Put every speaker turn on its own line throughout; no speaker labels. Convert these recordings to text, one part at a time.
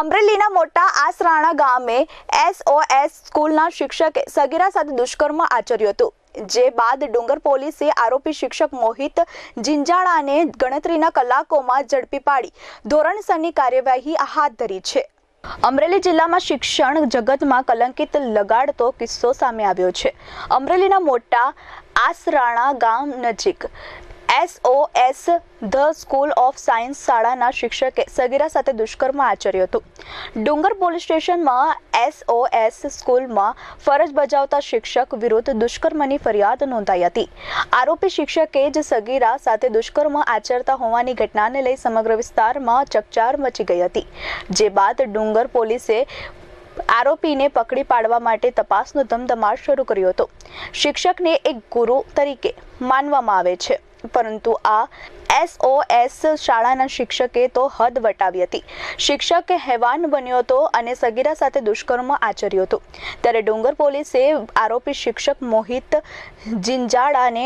અમરેલીના મોટા આસરાણા ગામે એસઓએસ સ્કૂલના શિક્ષકે સગીરા સાથે દુષ્કર્મ આચર્યું હતું, જે બાદ ડુંગર પોલીસે આરોપી શિક્ષક મોહિત જિંજાળાને ગણતરીના કલાકોમાં ઝડપી પાડી ધોરણસરની કાર્યવાહી હાથ ધરી છે. અમરેલી જિલ્લામાં શિક્ષણ જગતમાં કલંકિત લગાડતો કિસ્સો સામે આવ્યો છે. અમરેલીના મોટા આસરાણા ગામ નજીક SOS the school of science શાળાના શિક્ષકે સગીરા સાથે દુષ્કર્મ આચર્યું હતું. ડુંગર પોલીસ સ્ટેશનમાં એસઓએસ સ્કૂલમાં ફરજ બજાવતા શિક્ષક વિરુદ્ધ દુષ્કર્મની ફરિયાદ નોંધાઈ હતી. આરોપી શિક્ષકે જ સગીરા સાથે દુષ્કર્મ આચરતા હોવાની ઘટનાને લઈ સમગ્ર વિસ્તારમાં ચકચાર મચી ગઈ હતી. જે બાદ ડુંગર પોલીસે આરોપીને પકડી પાડવા માટે તપાસનો ધમધમાટ શરૂ કર્યો હતો. શિક્ષકને એક ગુરુ તરીકે માનવામાં આવે છે. પરંતુ આ એસઓએસ શાળાના શિક્ષકે તો હદ વટાવી હતી. શિક્ષક હેવાન બન્યો હતો અને સગીરા સાથે દુષ્કર્મ આચર્યો હતો. ત્યારે ડુંગર પોલીસે આરોપી શિક્ષક મોહિત જિંજાડાને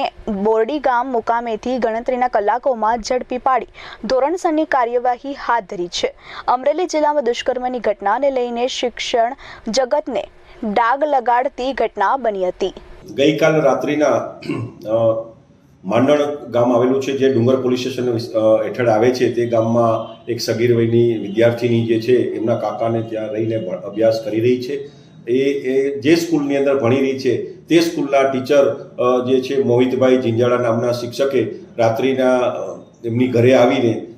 બોરડી ગામ મુકામેથી ગણતરીના કલાકોમાં ઝડપી પાડી ધોરણસરની કાર્યવાહી હાથ ધરી છે. અમરેલી જિલ્લામાં દુષ્કર્મની ઘટનાને લઈને શિક્ષણ જગતને ડાગ લગાડતી ઘટના બની હતી.
ગઈકાલ રાત્રિના માંડણ ગામ આવેલું છે, જે ડુંગર પોલીસ સ્ટેશન હેઠળ આવે છે, તે ગામમાં એક સગીર વયની વિદ્યાર્થીની જે છે, એમના કાકાને ત્યાં રહીને અભ્યાસ કરી રહી છે. એ એ જે સ્કૂલની અંદર ભણી રહી છે, તે સ્કૂલના ટીચર જે છે, મોહિતભાઈ જિંજાળા નામના શિક્ષકે રાત્રિના એમની ઘરે આવીને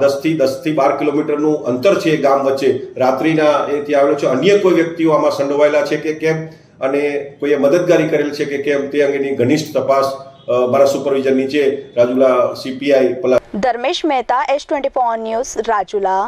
દસથી દસથી બાર કિલોમીટરનું અંતર છે ગામ વચ્ચે. રાત્રિના એ ત્યાં આવેલો છે. અન્ય કોઈ વ્યક્તિઓ આમાં સંડોવાયેલા છે કે કેમ? અને કોઈએ મદદગારી કરેલ છે કે કેમ? તે અંગેની ઘનિષ્ઠ તપાસ મારા સુપરવિઝર નીચે Rajula CPI Pala
Dharmesh Mehta, S twenty news, Rajula.